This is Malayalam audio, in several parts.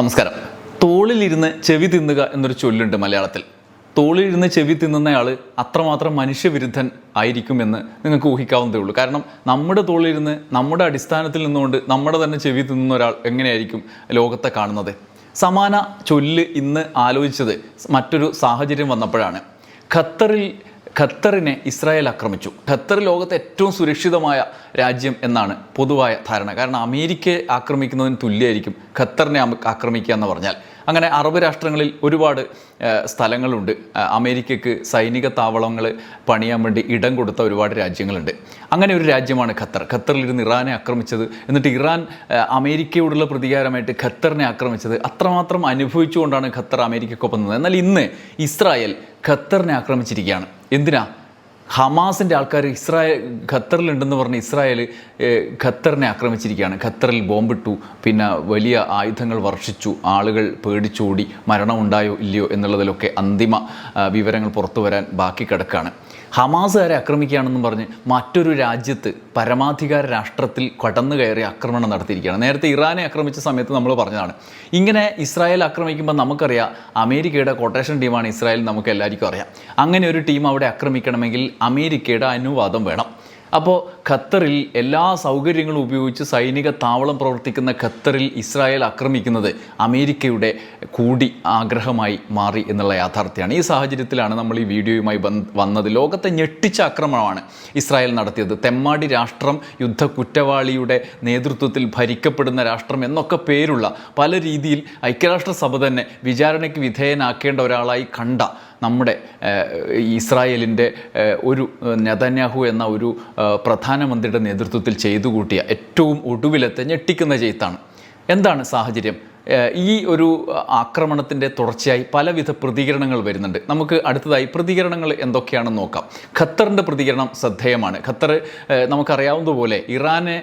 നമസ്കാരം. തോളിലിരുന്ന് ചെവി തിന്നുക എന്നൊരു ചൊല്ലുണ്ട് മലയാളത്തിൽ. തോളിലിരുന്ന് ചെവി തിന്നുന്നയാൾ അത്രമാത്രം മനുഷ്യവിരുദ്ധൻ ആയിരിക്കുമെന്ന് നിങ്ങൾക്ക് ഊഹിക്കാവുന്നതേ ഉള്ളൂ. കാരണം നമ്മുടെ തോളിലിരുന്ന് നമ്മുടെ അടിസ്ഥാനത്തിൽ നിന്നുകൊണ്ട് നമ്മുടെ തന്നെ ചെവി തിന്നുന്ന ഒരാൾ എങ്ങനെയായിരിക്കും ലോകത്തെ കാണുന്നത്? സമാന ചൊല്ല് ഇന്ന് ആലോചിച്ചത് മറ്റൊരു സാഹചര്യം വന്നപ്പോഴാണ്. ഖത്തറിൽ ഖത്തറിനെ ഇസ്രായേൽ ആക്രമിച്ചു. ഖത്തർ ലോകത്തെ ഏറ്റവും സുരക്ഷിതമായ രാജ്യം എന്നാണ് പൊതുവായ ധാരണ. കാരണം അമേരിക്കയെ ആക്രമിക്കുന്നതിന് തുല്യമായിരിക്കും ഖത്തറിനെ ആക്രമിക്കുക എന്ന് പറഞ്ഞാൽ. അങ്ങനെ അറബ് രാഷ്ട്രങ്ങളിൽ ഒരുപാട് സ്ഥലങ്ങളുണ്ട്. അമേരിക്കയ്ക്ക് സൈനിക താവളങ്ങൾ പണിയാൻ വേണ്ടി ഇടം കൊടുത്ത ഒരുപാട് രാജ്യങ്ങളുണ്ട്. അങ്ങനെ ഒരു രാജ്യമാണ് ഖത്തർ. ഖത്തറിലിരുന്ന് ഇറാനെ ആക്രമിച്ചത് എന്നിട്ട് ഇറാൻ അമേരിക്കയോടുള്ള പ്രതികാരമായിട്ട് ഖത്തറിനെ ആക്രമിച്ചത് അത്രമാത്രം അനുഭവിച്ചുകൊണ്ടാണ് ഖത്തർ അമേരിക്കയ്ക്കൊപ്പം നിന്നത്. എന്നാൽ ഇന്ന് ഇസ്രായേൽ ഖത്തറിനെ ആക്രമിച്ചിരിക്കുകയാണ്. എന്തിനാ? ഹമാസിന്റെ ആൾക്കാർ ഇസ്രായേൽ ഖത്തറിലുണ്ടെന്ന് പറഞ്ഞ് ഇസ്രായേൽ ഖത്തറിനെ ആക്രമിച്ചിരിക്കുകയാണ്. ഖത്തറിൽ ബോംബിട്ടു പിന്നെ വലിയ ആയുധങ്ങൾ വർഷിച്ചു ആളുകൾ പേടിച്ചോടി മരണമുണ്ടായോ ഇല്ലയോ എന്നുള്ളതിലൊക്കെ അന്തിമ വിവരങ്ങൾ പുറത്തു വരാൻ ബാക്കി കിടക്കുകയാണ് ഹമാസുകാരെ ആക്രമിക്കുകയാണെന്നും പറഞ്ഞ് മറ്റൊരു രാജ്യത്ത് പരമാധികാര രാഷ്ട്രത്തിൽ കടന്നു കയറി ആക്രമണം നടത്തിയിരിക്കുകയാണ്. നേരത്തെ ഇറാനെ ആക്രമിച്ച സമയത്ത് നമ്മൾ പറഞ്ഞതാണ്. ഇങ്ങനെ ഇസ്രായേൽ ആക്രമിക്കുമ്പോൾ നമുക്കറിയാം അമേരിക്കയുടെ കൊട്ടേഷൻ ടീമാണ് ഇസ്രായേൽ നമുക്ക് എല്ലാവർക്കും അറിയാം. അങ്ങനെ ഒരു ടീം അവിടെ ആക്രമിക്കണമെങ്കിൽ അമേരിക്കയുടെ അനുവാദം വേണം. അപ്പോൾ ഖത്തറിൽ എല്ലാ സൗകര്യങ്ങളും ഉപയോഗിച്ച് സൈനിക താവളം പ്രവർത്തിക്കുന്ന ഖത്തറിൽ ഇസ്രായേൽ ആക്രമിക്കുന്നത് അമേരിക്കയുടെ കൂടി ആഗ്രഹമായി മാറി എന്നുള്ള യാഥാർത്ഥ്യമാണ്. ഈ സാഹചര്യത്തിലാണ് നമ്മൾ ഈ വീഡിയോയുമായി വന്നത്. ലോകത്തെ ഞെട്ടിച്ച ആക്രമണമാണ് ഇസ്രായേൽ നടത്തിയത്. തെമ്മാടി രാഷ്ട്രം യുദ്ധ കുറ്റവാളിയുടെ നേതൃത്വത്തിൽ ഭരിക്കപ്പെടുന്ന രാഷ്ട്രം എന്നൊക്കെ പേരുള്ള പല രീതിയിൽ ഐക്യരാഷ്ട്രസഭ തന്നെ വിചാരണയ്ക്ക് വിധേയനാക്കേണ്ട ഒരാളായി കണ്ട നമ്മുടെ ഇസ്രായേലിന്റെ ഒരു നെതന്യാഹു എന്ന ഒരു പ്രധാനമന്ത്രിയുടെ നേതൃത്വത്തിൽ ചെയ്തു കൂട്ടിയ ഏറ്റവും ഒടുവിലത്തെ ഞെട്ടിക്കുന്ന ചെയ്ത്താണ് എന്താണ് സാഹചര്യം? ഈ ഒരു ആക്രമണത്തിന്റെ തുടർച്ചയായി പലവിധ പ്രതികരണങ്ങൾ വരുന്നുണ്ട്. നമുക്ക് അടുത്തതായി പ്രതികരണങ്ങൾ എന്തൊക്കെയാണെന്ന് നോക്കാം. ഖത്തറിന്റെ പ്രതികരണം ശ്രദ്ധേയമാണ്. ഖത്തർ നമുക്കറിയാവുന്നതുപോലെ ഇറാനെ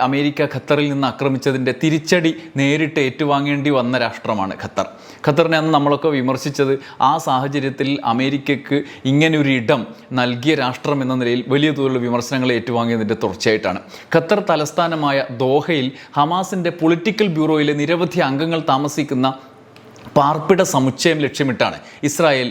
അമേരിക്ക ഖത്തറിൽ നിന്ന് ആക്രമിച്ചതിന്റെ തിരിച്ചടി നേരിട്ട് ഏറ്റുവാങ്ങേണ്ടി വന്ന രാഷ്ട്രമാണ് ഖത്തർ. ഖത്തറിനെ അന്ന് നമ്മളൊക്കെ വിമർശിച്ചത് ആ സാഹചര്യത്തിൽ അമേരിക്കയ്ക്ക് ഇങ്ങനൊരു ഇടം നൽകിയ രാഷ്ട്രം എന്ന നിലയിൽ വലിയ തോതിലുള്ള വിമർശനങ്ങൾ ഏറ്റുവാങ്ങിയതിന്റെ തുടർച്ചയായിട്ടാണ്. ഖത്തർ തലസ്ഥാനമായ ദോഹയിൽ ഹമാസിന്റെ പൊളിറ്റിക്കൽ ബ്യൂറോയിലെ നിരവധി അംഗങ്ങൾ താമസിക്കുന്ന പാർപ്പിട സമുച്ചയം ലക്ഷ്യമിട്ടാണ് ഇസ്രായേൽ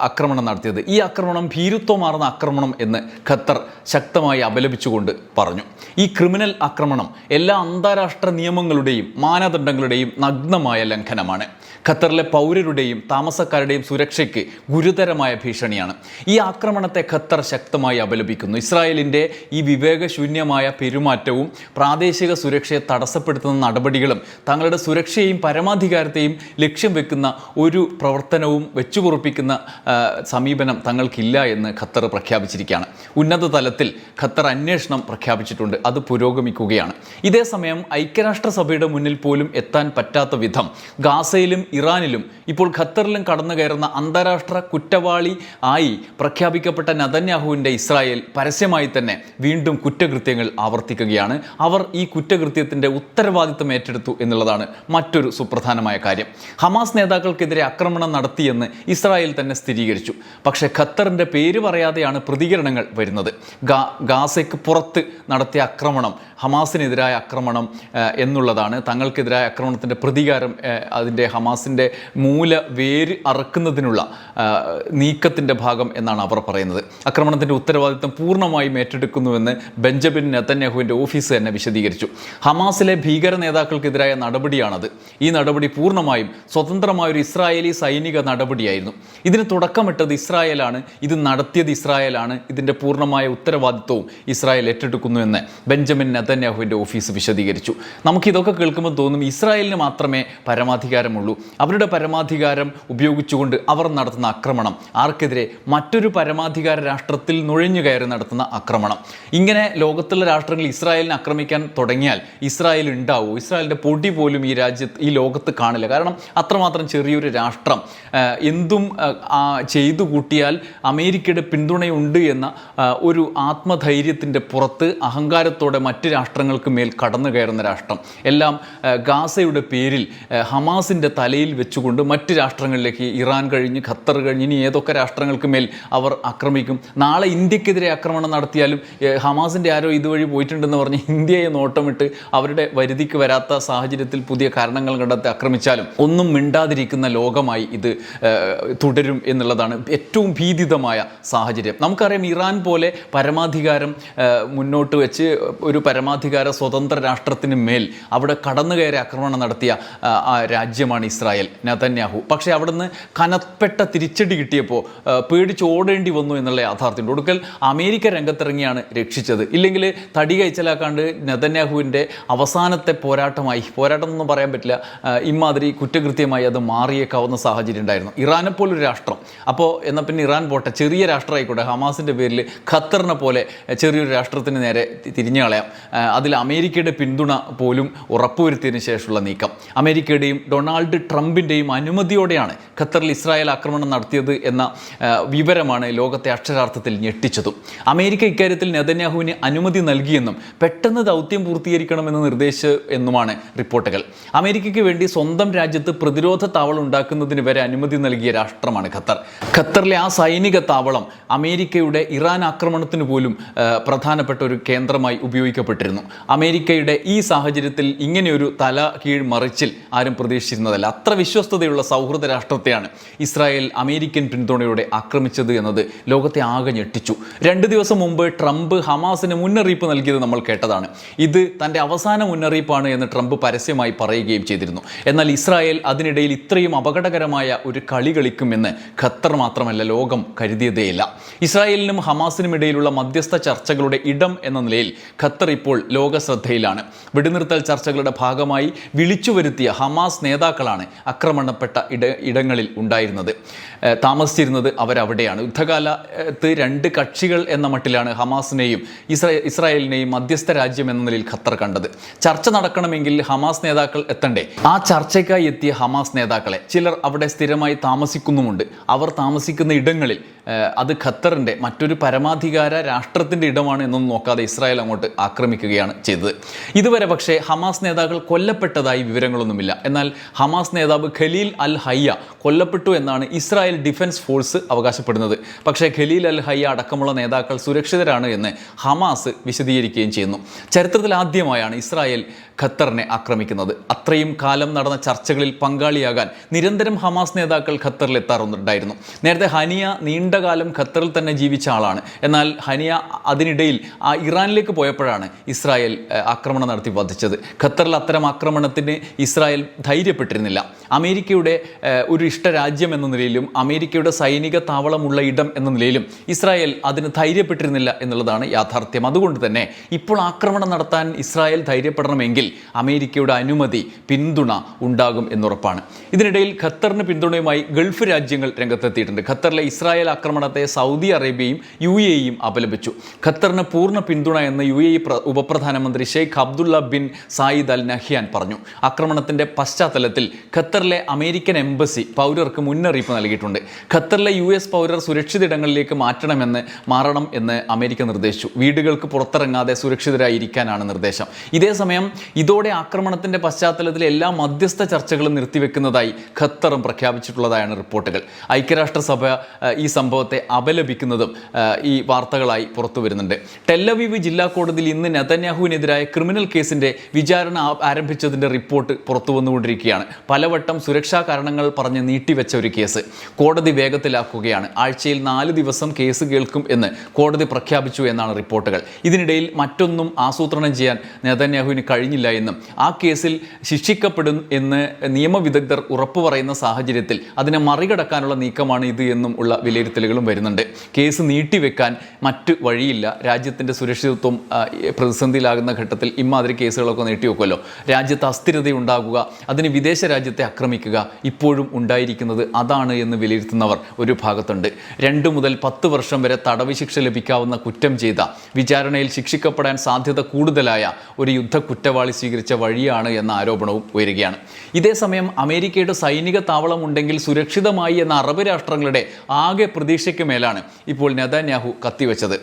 ആക്രമണം നടത്തിയത്. ഈ ആക്രമണം ഭീരുത്വമാർന്ന ആക്രമണം എന്ന് ഖത്തർ ശക്തമായി അപലപിച്ചുകൊണ്ട് പറഞ്ഞു. ഈ ക്രിമിനൽ ആക്രമണം എല്ലാ അന്താരാഷ്ട്ര നിയമങ്ങളുടെയും മാനദണ്ഡങ്ങളുടെയും നഗ്നമായ ലംഘനമാണ്. ഖത്തറിലെ പൗരരുടെയും താമസക്കാരുടെയും സുരക്ഷയ്ക്ക് ഗുരുതരമായ ഭീഷണിയാണ്. ഈ ആക്രമണത്തെ ഖത്തർ ശക്തമായി അപലപിക്കുന്നു. ഇസ്രായേലിന്റെ ഈ വിവേകശൂന്യമായ പെരുമാറ്റവും പ്രാദേശിക സുരക്ഷയെ തടസ്സപ്പെടുത്തുന്ന നടപടികളും തങ്ങളുടെ സുരക്ഷയെയും പരമാധികാരത്തെയും ലക്ഷ്യം വെക്കുന്ന ഒരു പ്രവർത്തനവും വെച്ചുപുറപ്പിക്കുന്ന ആ, സമീപനം തങ്ങൾക്കില്ല എന്ന് ഖത്തർ പ്രഖ്യാപിച്ചിരിക്കുകയാണ്. ഉന്നത തലത്തിൽ ഖത്തർ അന്വേഷണം പ്രഖ്യാപിച്ചിട്ടുണ്ട്. അത് പുരോഗമിക്കുകയാണ്. ഇതേസമയം ഐക്യരാഷ്ട്രസഭയുടെ മുന്നിൽ പോലും എത്താൻ പറ്റാത്ത വിധം ഗാസയിലും ഇറാനിലും ഇപ്പോൾ ഖത്തറിലും കടന്നു കയറുന്ന അന്താരാഷ്ട്ര കുറ്റവാളി ആയി പ്രഖ്യാപിക്കപ്പെട്ട നതന്യാഹുവിന്റെ ഇസ്രായേൽ പരസ്യമായി തന്നെ വീണ്ടും കുറ്റകൃത്യങ്ങൾ ആവർത്തിക്കുകയാണ്. അവർ ഈ കുറ്റകൃത്യത്തിന്റെ ഉത്തരവാദിത്തം ഏറ്റെടുത്തു എന്നുള്ളതാണ് മറ്റൊരു സുപ്രധാനമായ കാര്യം. ഹമാസ് നേതാക്കൾക്കെതിരെ ആക്രമണം നടത്തിയെന്ന് ഇസ്രായേൽ തന്നെ സ്ഥിരീകരിച്ചു. പക്ഷേ ഖത്തറിന്റെ പേര് പറയാതെയാണ് പ്രതികരണങ്ങൾ വരുന്നത്. ഗാ ഗാസയ്ക്ക് പുറത്ത് നടത്തിയ ആക്രമണം ഹമാസിനെതിരായ ആക്രമണം എന്നുള്ളതാണ്. തങ്ങൾക്കെതിരായ ആക്രമണത്തിന്റെ പ്രതികാരം അതിന്റെ ഹമാസിന്റെ മൂല വേര് അറക്കുന്നതിനുള്ള നീക്കത്തിന്റെ ഭാഗം എന്നാണ് അവർ പറയുന്നത്. ആക്രമണത്തിന്റെ ഉത്തരവാദിത്തം പൂർണമായും ഏറ്റെടുക്കുന്നുവെന്ന് ബെഞ്ചമിൻ നെതന്യാഹുവിന്റെ ഓഫീസ് തന്നെ വിശദീകരിച്ചു. ഹമാസിലെ ഭീകര നേതാക്കൾക്കെതിരായ നടപടിയാണത്. ഈ നടപടി പൂർണമായും സ്വതന്ത്രമായ ഒരു ഇസ്രായേലി സൈനിക നടപടിയായിരുന്നു. ഇതിന് തുടക്കമിട്ടത് ഇസ്രായേലാണ് ഇത് നടത്തിയത് ഇസ്രായേലാണ് ഇതിന്റെ പൂർണമായ ഉത്തരവാദിത്വവും ഇസ്രായേൽ ഏറ്റെടുക്കുന്നു എന്ന് ബെഞ്ചമിൻ നെതന്യാഹുവിന്റെ ഓഫീസ് വിശദീകരിച്ചു. നമുക്കിതൊക്കെ കേൾക്കുമ്പോൾ തോന്നും ഇസ്രായേലിന് മാത്രമേ പരമാധികാരമുള്ളൂ. അവരുടെ പരമാധികാരം ഉപയോഗിച്ചുകൊണ്ട് അവർ നടത്തുന്ന ആക്രമണം ആർക്കെതിരെ മറ്റൊരു പരമാധികാര രാഷ്ട്രത്തിൽ നുഴഞ്ഞു കയറി നടത്തുന്ന ആക്രമണം. ഇങ്ങനെ ലോകത്തുള്ള രാഷ്ട്രങ്ങൾ ഇസ്രായേലിനെ ആക്രമിക്കാൻ തുടങ്ങിയാൽ ഇസ്രായേൽ ഉണ്ടാവും. ഇസ്രായേലിന്റെ പൊടി പോലും ഈ രാജ്യത്ത് ഈ ലോകത്ത് കാണില്ല. കാരണം അത്രമാത്രം ചെറിയൊരു രാഷ്ട്രം എന്തും ചെയ്തു കൂട്ടിയാൽ അമേരിക്കയുടെ പിന്തുണയുണ്ട് എന്ന ഒരു ആത്മധൈര്യത്തിന്റെ പുറത്ത് അഹങ്കാരത്തോടെ മറ്റ് രാഷ്ട്രങ്ങൾക്ക് മേൽ കടന്നു കയറുന്ന രാഷ്ട്രം. എല്ലാം ഗാസയുടെ പേരിൽ ഹമാസിന്റെ തലയിൽ വെച്ചുകൊണ്ട് മറ്റ് രാഷ്ട്രങ്ങളിലേക്ക് ഇറാൻ കഴിഞ്ഞ് ഖത്തർ കഴിഞ്ഞ് ഇനി ഏതൊക്കെ രാഷ്ട്രങ്ങൾക്ക് മേൽ അവർ ആക്രമിക്കും. നാളെ ഇന്ത്യക്കെതിരെ ആക്രമണം നടത്തിയാലും ഹമാസിന്റെ ആരോ ഇതുവഴി പോയിട്ടുണ്ടെന്ന് പറഞ്ഞ് ഇന്ത്യയെ നോട്ടമിട്ട് അവരുടെ വരുതിക്ക് വരാത്ത സാഹചര്യത്തിൽ പുതിയ കാരണങ്ങൾ കണ്ടെത്തി ആക്രമിച്ചാലും ഒന്നും മിണ്ടാതിരിക്കുന്ന ലോകമായി ഇത് തുടരും എന്നുള്ളതാണ് ഏറ്റവും ഭീതിതമായ സാഹചര്യം. നമുക്കറിയാം ഇറാൻ പോലെ പരമാധികാരം മുന്നോട്ട് വെച്ച് ഒരു പരമാധികാര സ്വതന്ത്ര രാഷ്ട്രത്തിന് മേൽ അവിടെ കടന്നു കയറി ആക്രമണം നടത്തിയ ആ, രാജ്യമാണ് ഇസ്രായേൽ നതന്യാഹു. പക്ഷേ അവിടുന്ന് കനപ്പെട്ട തിരിച്ചടി കിട്ടിയപ്പോൾ പേടിച്ച് ഓടേണ്ടി വന്നു എന്നുള്ള യാഥാർത്ഥ്യമുണ്ട്. ഒടുക്കൽ അമേരിക്ക രംഗത്തിറങ്ങിയാണ് രക്ഷിച്ചത്. ഇല്ലെങ്കിൽ തടി കഴിച്ചലാക്കാണ്ട് നെതന്യാഹുവിന്റെ അവസാനത്തെ പോരാട്ടമായി പോരാട്ടം എന്നൊന്നും പറയാൻ പറ്റില്ല ഇമാതിരി കുറ്റകൃത്യമായി അത് മാറിയേക്കാവുന്ന സാഹചര്യം ഉണ്ടായിരുന്നു. ഇറാനെ പോലൊരു രാഷ്ട്രം. അപ്പോൾ എന്നാൽ പിന്നെ ഇറാൻ പോട്ടെ ചെറിയ രാഷ്ട്രമായിക്കോട്ടെ ഹമാസിന്റെ പേരിൽ ഖത്തറിനെ പോലെ ചെറിയൊരു രാഷ്ട്രത്തിന് നേരെ തിരിഞ്ഞു കളയാം. അതിൽ അമേരിക്കയുടെ പിന്തുണ പോലും ഉറപ്പുവരുത്തിയതിന് ശേഷമുള്ള നീക്കം. അമേരിക്കയുടെയും ഡൊണാൾഡ് ട്രംപിന്റെയും അനുമതിയോടെയാണ് ഖത്തറിൽ ഇസ്രായേൽ ആക്രമണം നടത്തിയത് എന്ന വിവരമാണ് ലോകത്തെ അക്ഷരാർത്ഥത്തിൽ ഞെട്ടിച്ചതും. അമേരിക്ക ഇക്കാര്യത്തിൽ നെതന്യാഹുവിന് അനുമതി നൽകിയെന്നും പെട്ടെന്ന് ദൗത്യം പൂർത്തീകരിക്കണമെന്ന് നിർദ്ദേശിച്ചു എന്നുമാണ് റിപ്പോർട്ടുകൾ. അമേരിക്കയ്ക്ക് വേണ്ടി സ്വന്തം രാജ്യത്ത് പ്രതിരോധ താവളം ഉണ്ടാക്കുന്നതിന് വരെ അനുമതി നൽകിയ രാഷ്ട്രമാണ് ഖത്തർ. ഖത്തറിലെ ആ സൈനിക താവളം അമേരിക്കയുടെ ഇറാൻ ആക്രമണത്തിന് പോലും പ്രധാനപ്പെട്ട ഒരു കേന്ദ്രമായി ഉപയോഗിക്കപ്പെട്ടിരുന്നു. അമേരിക്കയുടെ ഈ സാഹചര്യത്തിൽ ഇങ്ങനെയൊരു തല കീഴ് മറിച്ചിൽ ആരും പ്രതീക്ഷിച്ചിരുന്നതല്ല. അത്ര വിശ്വസ്തതയുള്ള സൗഹൃദ രാഷ്ട്രത്തെയാണ് ഇസ്രായേൽ അമേരിക്കൻ പിന്തുണയോടെ ആക്രമിച്ചത് എന്നത് ലോകത്തെ ആകെ ഞെട്ടിച്ചു. രണ്ട് ദിവസം മുമ്പ് ട്രംപ് ഹമാസിന് മുന്നറിയിപ്പ് നൽകിയത് നമ്മൾ കേട്ടതാണ്. ഇത് തന്റെ അവസാന മുന്നറിയിപ്പാണ് എന്ന് ട്രംപ് പരസ്യമായി പറയുകയും ചെയ്തിരുന്നു. എന്നാൽ ഇസ്രായേൽ അതിനിടയിൽ ഇത്രയും അപകടകരമായ ഒരു കളി കളിക്കുമെന്ന് ഖത്തർ മാത്രമല്ല ലോകം കരുതിയതേയില്ല. ഇസ്രായേലിനും ഹമാസിനും ഇടയിലുള്ള മധ്യസ്ഥ ചർച്ചകളുടെ ഇടം എന്ന നിലയിൽ ഖത്തർ ഇപ്പോൾ ലോക ശ്രദ്ധയിലാണ് വെടിനിർത്തൽ ചർച്ചകളുടെ ഭാഗമായി വിളിച്ചു വരുത്തിയ ഹമാസ് നേതാക്കളാണ് ആക്രമണപ്പെട്ട ഇട ഇടങ്ങളിൽ ഉണ്ടായിരുന്നത്. താമസിച്ചിരുന്നത് അവരവിടെയാണ്. യുദ്ധകാലത്ത് രണ്ട് കക്ഷികൾ എന്ന മട്ടിലാണ് ഹമാസിനെയും ഇസ്രായേൽ ഇസ്രായേലിനെയും മധ്യസ്ഥ രാജ്യം എന്ന നിലയിൽ ഖത്തർ കണ്ടത്. ചർച്ച നടക്കണമെങ്കിൽ ഹമാസ് നേതാക്കൾ എത്തണ്ടേ? ആ ചർച്ചയ്ക്കായി എത്തിയ ഹമാസ് നേതാക്കളെ ചിലർ അവിടെ സ്ഥിരമായി താമസിക്കുന്നുമുണ്ട്. അവർ താമസിക്കുന്ന ഇടങ്ങളിൽ അത് ഖത്തറിന്റെ മറ്റൊരു പരമാധികാര രാഷ്ട്രത്തിന്റെ ഇടമാണ് എന്നൊന്നും നോക്കാതെ ഇസ്രായേൽ അങ്ങോട്ട് ആക്രമിക്കുകയാണ് ചെയ്തത്. ഇതുവരെ പക്ഷേ ഹമാസ് നേതാക്കൾ കൊല്ലപ്പെട്ടതായി വിവരങ്ങളൊന്നുമില്ല. എന്നാൽ ഹമാസ് നേതാവ് ഖലീൽ അൽ ഹയ്യ കൊല്ലപ്പെട്ടു എന്നാണ് ഇസ്രായേൽ ഡിഫൻസ് ഫോഴ്സ് അവകാശപ്പെടുന്നത്. പക്ഷേ ഖലീൽ അൽ ഹയ്യ അടക്കമുള്ള നേതാക്കൾ സുരക്ഷിതരാണ് എന്ന് ഹമാസ് വിശദീകരിക്കുകയും ചെയ്യുന്നു. ചരിത്രത്തിൽ ആദ്യമായാണ് ഇസ്രായേൽ ഖത്തറിനെ ആക്രമിക്കുന്നത്. അത്രയും കാലം നടന്ന ചർച്ചകളിൽ പങ്കാളിയാകാൻ നിരന്തരം ഹമാസ് നേതാക്കൾ ഖത്തറിൽ എത്താറുണ്ടായിരുന്നു നേരത്തെ ഹനിയ നീണ്ടകാലം ഖത്തറിൽ തന്നെ ജീവിച്ച ആളാണ്. എന്നാൽ ഹനിയ അതിനിടയിൽ ആ ഇറാനിലേക്ക് പോയപ്പോഴാണ് ഇസ്രായേൽ ആക്രമണം നടത്തി വധിച്ചത്. ഖത്തറിൽ അത്തരം ആക്രമണത്തിന് ഇസ്രായേൽ ധൈര്യപ്പെട്ടിരുന്നില്ല. അമേരിക്കയുടെ ഒരു ഇഷ്ടരാജ്യം എന്ന നിലയിലും അമേരിക്കയുടെ സൈനിക താവളമുള്ള ഇടം എന്ന നിലയിലും ഇസ്രായേൽ അതിന് ധൈര്യപ്പെട്ടിരുന്നില്ല എന്നുള്ളതാണ് യാഥാർത്ഥ്യം. അതുകൊണ്ട് തന്നെ ഇപ്പോൾ ആക്രമണം നടത്താൻ ഇസ്രായേൽ ധൈര്യപ്പെടണമെങ്കിൽ അമേരിക്കയുടെ അനുമതി പിന്തുണ ഉണ്ടാകും എന്നുറപ്പാണ്. ഇതിനിടയിൽ ഖത്തറിന് പിന്തുണയുമായി ഗൾഫ് രാജ്യങ്ങൾ രംഗത്തെത്തിയിട്ടുണ്ട്. ഖത്തറിലെ ഇസ്രായേൽ ആക്രമണത്തെ സൗദി അറേബ്യയും യു എ ഇയും അപലപിച്ചു. ഖത്തറിന് പൂർണ പിന്തുണ എന്ന് യു എ ഉപപ്രധാനമന്ത്രി Sheikh Abdullah bin Zayed Al Nahyan പറഞ്ഞു. ആക്രമണത്തിന്റെ പശ്ചാത്തലത്തിൽ ഖത്തറിലെ അമേരിക്കൻ എംബസി പൗരർക്ക് മുന്നറിയിപ്പ് നൽകിയിട്ടുണ്ട്. ഖത്തറിലെ യു എസ് പൗരർ സുരക്ഷിത ഇടങ്ങളിലേക്ക് മാറ്റണമെന്ന് മാറണം എന്ന് അമേരിക്ക നിർദ്ദേശിച്ചു. വീടുകൾക്ക് പുറത്തിറങ്ങാതെ സുരക്ഷിതരായിരിക്കാനാണ് നിർദ്ദേശം. ഇതേസമയം ഇതോടെ ആക്രമണത്തിന്റെ പശ്ചാത്തലത്തിൽ എല്ലാ മധ്യസ്ഥ ചർച്ചകളും നിർത്തിവെക്കുന്നതായി ഖത്തറും പ്രഖ്യാപിച്ചിട്ടുള്ളതായാണ് റിപ്പോർട്ടുകൾ. ഐക്യരാഷ്ട്രസഭ ഈ ഈ സംഭവത്തെ അപലപിക്കുന്നതും ഈ വാർത്തകളായി പുറത്തു വരുന്നുണ്ട്. ടെല്ലവീവ് ജില്ലാ കോടതിയിൽ ഇന്ന് നെതന്യാഹുവിനെതിരായ ക്രിമിനൽ കേസിന്റെ വിചാരണ ആരംഭിച്ചതിന്റെ റിപ്പോർട്ട് പുറത്തു വന്നുകൊണ്ടിരിക്കുകയാണ്. പലവട്ടം സുരക്ഷാ കാരണങ്ങൾ പറഞ്ഞ് നീട്ടിവെച്ച ഒരു കേസ്. കോടതി വേഗത്തിലാക്കുകയാണ്. ആഴ്ചയിൽ നാല് ദിവസം കേസ് കേൾക്കും എന്ന് കോടതി പ്രഖ്യാപിച്ചു എന്നാണ് റിപ്പോർട്ടുകൾ. ഇതിനിടയിൽ മറ്റൊന്നും ആസൂത്രണം ചെയ്യാൻ നെതന്യാഹുവിന് കഴിഞ്ഞില്ല എന്നും ആ കേസിൽ ശിക്ഷിക്കപ്പെടും എന്ന് നിയമവിദഗ്ധർ ഉറപ്പു പറയുന്ന സാഹചര്യത്തിൽ അതിനെ മറികടക്കാനുള്ള നീക്കമാണ് ഇത് എന്നും ഉള്ള വിലയിരുത്തൽ വിലയിരുത്തലുകളും വരുന്നുണ്ട്. കേസ് നീട്ടിവെക്കാൻ മറ്റ് വഴിയില്ല. രാജ്യത്തിന്റെ സുരക്ഷിതത്വം പ്രതിസന്ധിയിലാകുന്ന ഘട്ടത്തിൽ ഇമാതിരി കേസുകളൊക്കെ നീട്ടിവെക്കുമല്ലോ രാജ്യത്ത് അസ്ഥിരത ഉണ്ടാകുക അതിന് വിദേശ രാജ്യത്തെ ആക്രമിക്കുക ഇപ്പോഴും ഉണ്ടായിരിക്കുന്നത് അതാണ് എന്ന് വിലയിരുത്തുന്നവർ ഒരു ഭാഗത്തുണ്ട്. രണ്ട് മുതൽ പത്ത് വർഷം വരെ തടവ് ശിക്ഷ ലഭിക്കാവുന്ന കുറ്റം ചെയ്ത വിചാരണയിൽ ശിക്ഷിക്കപ്പെടാൻ സാധ്യത കൂടുതലായ ഒരു യുദ്ധ കുറ്റവാളി സ്വീകരിച്ച വഴിയാണ് എന്ന ആരോപണവും ഉയരുകയാണ്. ഇതേസമയം അമേരിക്കയുടെ സൈനിക താവളം ഉണ്ടെങ്കിൽ സുരക്ഷിതമായി എന്ന അറബ് രാഷ്ട്രങ്ങളുടെ ആകെ പ്രതീക്ഷയ്ക്ക് മേലാണ് ഇപ്പോൾ നെതന്യാഹു കത്തിവെച്ചത്.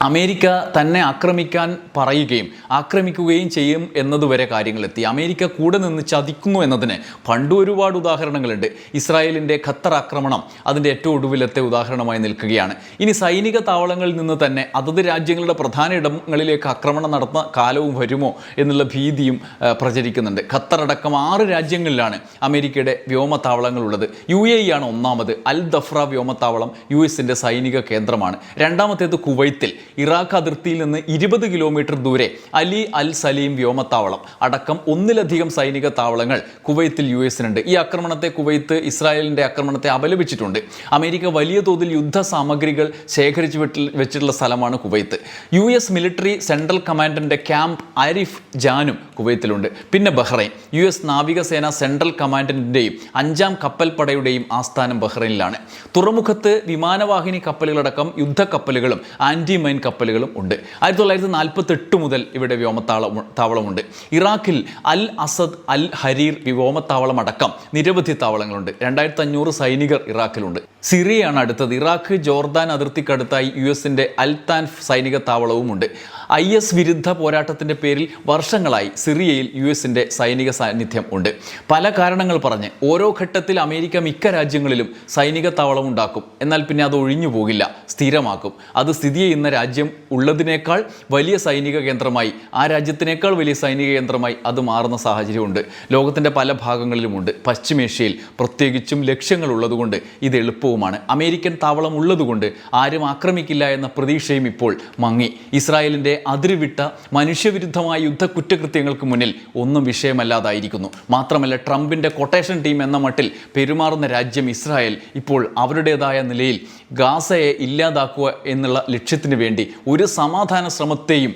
അമേരിക്ക തന്നെ ആക്രമിക്കാൻ പറയുകയും ആക്രമിക്കുകയും ചെയ്യും എന്നതുവരെ കാര്യങ്ങളെത്തി. അമേരിക്ക കൂടെ നിന്ന് ചതിക്കുന്നു എന്നതിന് പണ്ട് ഒരുപാട് ഉദാഹരണങ്ങളുണ്ട്. ഇസ്രായേലിന്റെ ഖത്തർ ആക്രമണം അതിന്റെ ഏറ്റവും ഒടുവിലത്തെ ഉദാഹരണമായി നിൽക്കുകയാണ്. ഇനി സൈനിക താവളങ്ങളിൽ നിന്ന് തന്നെ അതത് രാജ്യങ്ങളുടെ പ്രധാന ഇടങ്ങളിലേക്ക് ആക്രമണം നടത്തുന്ന കാലവും വരുമോ എന്നുള്ള ഭീതിയും പ്രചരിക്കുന്നുണ്ട്. ഖത്തർ അടക്കം ആറ് രാജ്യങ്ങളിലാണ് അമേരിക്കയുടെ വ്യോമത്താവളങ്ങളുള്ളത് യു എ ആണ് ഒന്നാമത്. അൽ ദഫ്ര വ്യോമത്താവളം യു എസിന്റെ സൈനിക കേന്ദ്രമാണ്. രണ്ടാമത്തേത് കുവൈത്തിൽ. ഇറാഖ് അതിർത്തിയിൽ നിന്ന് ഇരുപത് കിലോമീറ്റർ ദൂരെ അലി അൽ സലീം വ്യോമത്താവളം അടക്കം ഒന്നിലധികം സൈനിക താവളങ്ങൾ കുവൈത്തിൽ യു എസിനുണ്ട് ഈ ആക്രമണത്തെ കുവൈത്ത് ഇസ്രായേലിന്റെ ആക്രമണത്തെ അപലപിച്ചിട്ടുണ്ട്. അമേരിക്ക വലിയ തോതിൽ യുദ്ധ സാമഗ്രികൾ ശേഖരിച്ചു വെച്ചിട്ടുള്ള സ്ഥലമാണ് Kuwait. U S military central കമാൻഡറിന്റെ camp ആരിഫ് ജാനും കുവൈത്തിലുണ്ട്. പിന്നെ ബഹ്റൈൻ യു എസ് നാവികസേന സെൻട്രൽ കമാൻഡന്റിന്റെയും അഞ്ചാം കപ്പൽപ്പടയുടെയും ആസ്ഥാനം ബഹ്റൈനിലാണ്. തുറമുഖത്ത് വിമാനവാഹിനി കപ്പലുകളടക്കം യുദ്ധക്കപ്പലുകളും ആന്റി മൈൻ കപ്പലുകളും ഉണ്ട്. ആയിരത്തി തൊള്ളായിരത്തി നാൽപ്പത്തെട്ട് മുതൽ ഇവിടെ വ്യോമത്താവള താവളമുണ്ട്. ഇറാഖിൽ അൽ അസദ് അൽ ഹരീർ വ്യോമത്താവളം അടക്കം നിരവധി താവളങ്ങളുണ്ട്. രണ്ടായിരത്തി അഞ്ഞൂറ് സൈനികർ ഇറാഖിലുണ്ട്. സിറിയയാണ് അടുത്തത്. ഇറാഖ് ജോർദാൻ അതിർത്തിക്കടുത്തായി യു എസിന്റെ താൻഫ് സൈനിക താവളവുമുണ്ട്. ഐ എസ് വിരുദ്ധ പോരാട്ടത്തിന്റെ പേരിൽ വർഷങ്ങളായി സിറിയയിൽ യു എസിന്റെ സൈനിക സാന്നിധ്യം ഉണ്ട്. പല കാരണങ്ങൾ പറഞ്ഞ് ഓരോ ഘട്ടത്തിൽ അമേരിക്ക മിക്ക രാജ്യങ്ങളിലും സൈനിക താവളം ഉണ്ടാക്കും. എന്നാൽ പിന്നെ അത് ഒഴിഞ്ഞു പോകില്ല സ്ഥിരമാക്കും. അത് സ്ഥിതി ചെയ്യുന്ന രാജ്യം ഉള്ളതിനേക്കാൾ വലിയ സൈനിക കേന്ദ്രമായി ആ രാജ്യത്തിനേക്കാൾ വലിയ സൈനിക കേന്ദ്രമായി അത് മാറുന്ന സാഹചര്യമുണ്ട്. ലോകത്തിന്റെ പല ഭാഗങ്ങളിലുമുണ്ട്. പശ്ചിമേഷ്യയിൽ പ്രത്യേകിച്ചും ലക്ഷ്യങ്ങൾ ഉള്ളതുകൊണ്ട് ഇത് എളുപ്പവുമാണ്. അമേരിക്കൻ താവളം ഉള്ളതുകൊണ്ട് ആരും ആക്രമിക്കില്ല എന്ന പ്രതീക്ഷയും ഇപ്പോൾ മങ്ങി. ഇസ്രായേലിന്റെ അതിരുവിട്ട മനുഷ്യവിരുദ്ധമായ യുദ്ധ കുറ്റകൃത്യങ്ങൾക്ക് മുന്നിൽ ഒന്നും വിഷയമല്ലാതായിരിക്കുന്നു. മാത്രമല്ല ട്രംപിന്റെ കൊട്ടേഷൻ ടീം എന്ന മട്ടിൽ പെരുമാറുന്ന രാജ്യം ഇസ്രായേൽ ഇപ്പോൾ അവരുടേതായ നിലയിൽ ഗാസയെ ഇല്ലാതാക്കുക എന്നുള്ള ലക്ഷ്യത്തിന് വേണ്ടി ഒരു സമാധാന ശ്രമത്തെയും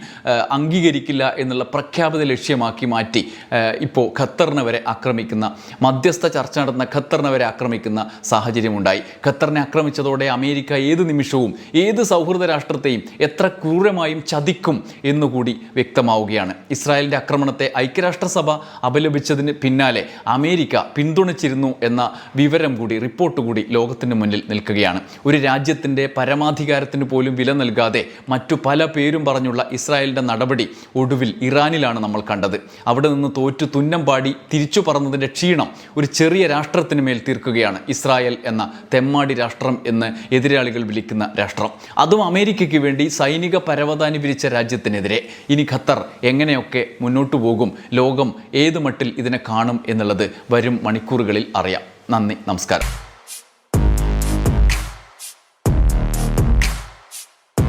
അംഗീകരിക്കില്ല എന്നുള്ള പ്രഖ്യാപിത ലക്ഷ്യമാക്കി മാറ്റി ഇപ്പോൾ ഖത്തറിനെ വരെ ആക്രമിക്കുന്ന മധ്യസ്ഥ ചർച്ച നടന്ന ഖത്തറിനെ വരെ ആക്രമിക്കുന്ന സാഹചര്യമുണ്ടായി. ഖത്തറിനെ ആക്രമിച്ചതോടെ അമേരിക്ക ഏത് നിമിഷവും ഏത് സൗഹൃദ രാഷ്ട്രത്തെയും എത്ര ക്രൂരമായും ചതിക്കും എന്നുകൂടി വ്യക്തമാവുകയാണ്. ഇസ്രായേലിന്റെ ആക്രമണത്തെ ഐക്യരാഷ്ട്രസഭ അപലപിച്ചതിന് പിന്നാലെ അമേരിക്ക പിന്തുണച്ചിരുന്നു എന്ന വിവരം കൂടി റിപ്പോർട്ട് കൂടി ലോകത്തിന് മുന്നിൽ നിൽക്കുകയാണ്. ഒരു രാജ്യത്തിന്റെ പരമാധികാരത്തിന് പോലും വില നൽകാതെ മറ്റു പല പേരും പറഞ്ഞുള്ള ഇസ്രായേലിന്റെ നടപടി ഒടുവിൽ ഇറാനിലാണ് നമ്മൾ കണ്ടത്. അവിടെ നിന്ന് തോറ്റു തുന്നം പാടി തിരിച്ചു പറഞ്ഞതിന്റെ ക്ഷീണം ഒരു ചെറിയ രാഷ്ട്രത്തിന് മേൽ തീർക്കുകയാണ് ഇസ്രായേൽ എന്ന തെമ്മാടി രാഷ്ട്രം എന്ന് എതിരാളികൾ വിളിക്കുന്ന രാഷ്ട്രം. അതും അമേരിക്കയ്ക്ക് വേണ്ടി സൈനിക പരവതാനി വിരിച്ച രാജ്യത്തിനെതിരെ. ഇനി ഖത്തർ എങ്ങനെയൊക്കെ മുന്നോട്ടു പോകും? ലോകം ഏത് മട്ടിൽ ഇതിനെ കാണും എന്നുള്ളത് വരും മണിക്കൂറുകളിൽ അറിയാം. നന്ദി നമസ്കാരം.